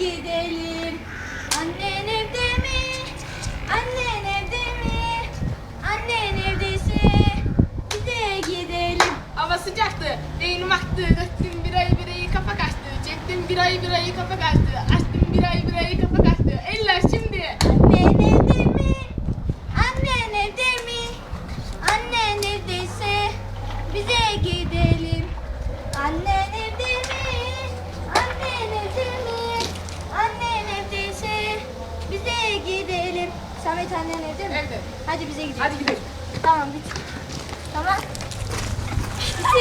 gidelim. Annen evde mi? Annen evde mi? Annen evdeyse bize gidelim. Hava sıcaktı, değilim aktı. Döktüm birayı birayı kafa kaçtı. Çektim birayı birayı kafa kaçtı. Samet annen evde mi? Evde. Hadi bize gidelim. Hadi gidelim. Tamam git. Tamam.